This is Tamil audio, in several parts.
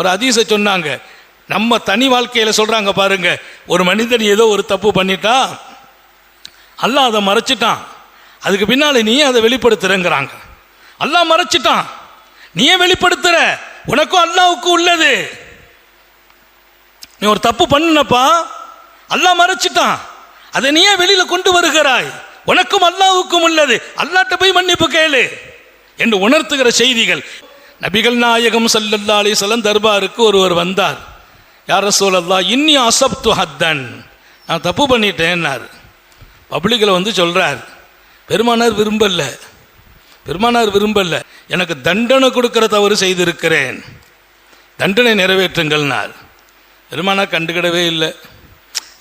ஒரு அதிச சொன்னாங்க. நம்ம தனி வாழ்க்கையில சொல்றாங்க பாருங்க ஒரு மனிதன் ஏதோ ஒரு தப்பு பண்ணிட்டா அல்லாஹ் அதை மறைச்சிட்டான். அதுக்கு பின்னால் நீயே அதை வெளிப்படுத்துறங்கிறாங்க. அல்லாஹ் மறைச்சிட்டான். நீயே வெளிப்படுத்துற உனக்கும் அல்லாவுக்கும் உள்ளது. நீ ஒரு தப்பு பண்ணுனப்பா அல்லாஹ் மறைச்சிட்டான். அதை நீயே வெளியில் கொண்டு வருகிறாய். உனக்கும் அல்லாவுக்கும் உள்ளது. அல்லாட்ட போய் மன்னிப்பு கேளு. என்று உணர்த்துகிற செய்திகள். நபிகள் நாயகம் சல்லல்லா அலிசல்லம் தர்பாருக்கு ஒருவர் வந்தார். யார சூழல்லா இன்னி அசப்து ஹத்தன். நான் தப்பு பண்ணிட்டேன்னார். பப்ளிக்கில் வந்து சொல்கிறார் பெருமானார் விரும்பலை. பெருமானார் விரும்பலை. எனக்கு தண்டனை கொடுக்கிற தவறு செய்திருக்கிறேன். தண்டனை நிறைவேற்றுங்கள்னார் பெருமானார் கண்டுக்கிடவே இல்லை.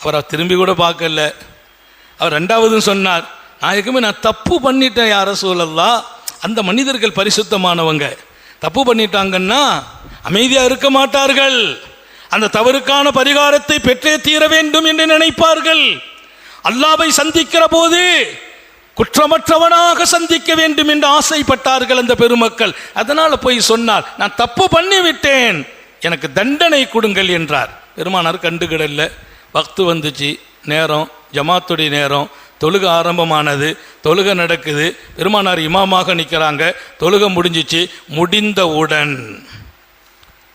அவரை திரும்பி கூட பார்க்கல. அவர் ரெண்டாவதும் சொன்னார். நாயகமே நான் தப்பு பண்ணிட்டேன். யார சூழல்லா அந்த மனிதர்கள் பரிசுத்தமானவங்க. தப்பு பண்ணிட்டாங்கன்னா அமைதியா இருக்க மாட்டார்கள். அந்த தவறுக்கான பரிகாரத்தை பெற்றே தீர வேண்டும் என்று நினைப்பார்கள். அல்லாவை சந்திக்கிற போது குற்றமற்றவனாக சந்திக்க வேண்டும் என்று ஆசைப்பட்டார்கள் அந்த பெருமக்கள். அதனால போய் சொன்னார் நான் தப்பு பண்ணி விட்டேன் எனக்கு தண்டனை கொடுங்கள் என்றார். பெருமானார் கண்டுகிடல. பக்து வந்துச்சு. நேரம் ஜமாத்துடைய நேரம். தொழுக ஆரம்பமானது தொழுக நடக்குது பெருமானார் இமாமாக நிற்கிறாங்க தொழுக முடிஞ்சிச்சு முடிந்தவுடன்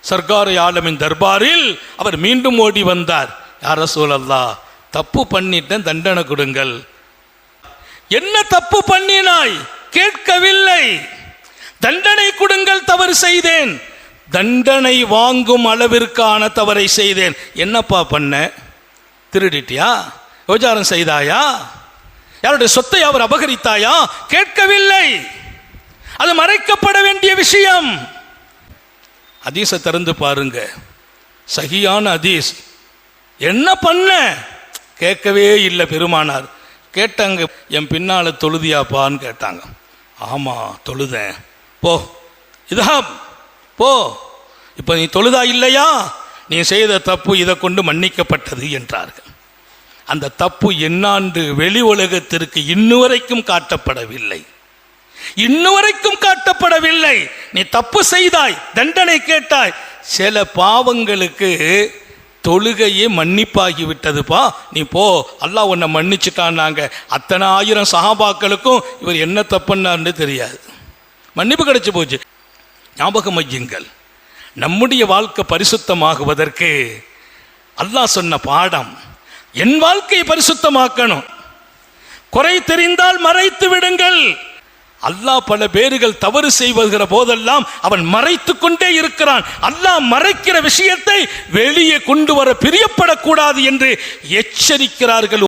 சர்க்கார் ஆலமின் தர்பாரில் அவர் மீண்டும் ஓடி வந்தார். யார சூழல்லா தப்பு பண்ணிட்டேன் தண்டனை கொடுங்கள். என்ன தப்பு பண்ணினாய்? கேட்கவில்லை. தண்டனை கொடுங்கள் தவறு செய்தேன். தண்டனை வாங்கும் அளவிற்கான தவறை செய்தேன். என்னப்பா பண்ண? திருடிட்டியா? விபச்சாரம் செய்தாயா? யாருடைய சொத்தை அவர் அபகரித்தாயா? கேட்கவில்லை. அது மறைக்கப்பட வேண்டிய விஷயம். அதீஸை திறந்து பாருங்க. சகியான அதீஸ் என்ன பண்ண? கேட்கவே இல்லை பெருமானார். கேட்டாங்க என் பின்னால தொழுதியாப்பான்னு கேட்டாங்க. ஆமா தொழுதேன். போ. இதா போ. இப்போ நீ தொழுதா இல்லையா? நீ செய்த தப்பு இதை கொண்டு மன்னிக்கப்பட்டது என்றார்கள். அந்த தப்பு என்னாண்டு வெளி உலகத்திற்கு இன்னும் வரைக்கும் காட்டப்படவில்லை. இன்னும் வரைக்கும் காட்டப்படவில்லை. நீ தப்பு செய்தாய் தண்டனை கேட்டாய். சில பாவங்களுக்கு தொழுகையே மன்னிப்பாகி விட்டதுப்பா நீ போ அல்லாஹ் உன்னை மன்னிச்சுட்டான்னாங்க. அத்தனை ஆயிரம் சகாபாக்களுக்கும் இவர் என்ன தப்புன்னார்னு தெரியாது. மன்னிப்பு கிடைச்சி போச்சு. ஞாபகம் வையுங்கள். நம்முடைய வாழ்க்கை பரிசுத்தமாகுவதற்கு அல்லாஹ் சொன்ன பாடம் என் வாழ்க்கையை பரிசுத்தமாக்கணும். குறை தெரிந்தால் மறைத்து விடுங்கள். அல்லாஹ் பல பேர்கள் தவறு செய்வதுகிற போதெல்லாம் அவன் மறைத்து கொண்டே இருக்கிறான். அல்லாஹ் மறைக்கிற விஷயத்தை வெளியே கொண்டு வர பிரியப்படக்கூடாது என்று எச்சரிக்கிறார்கள்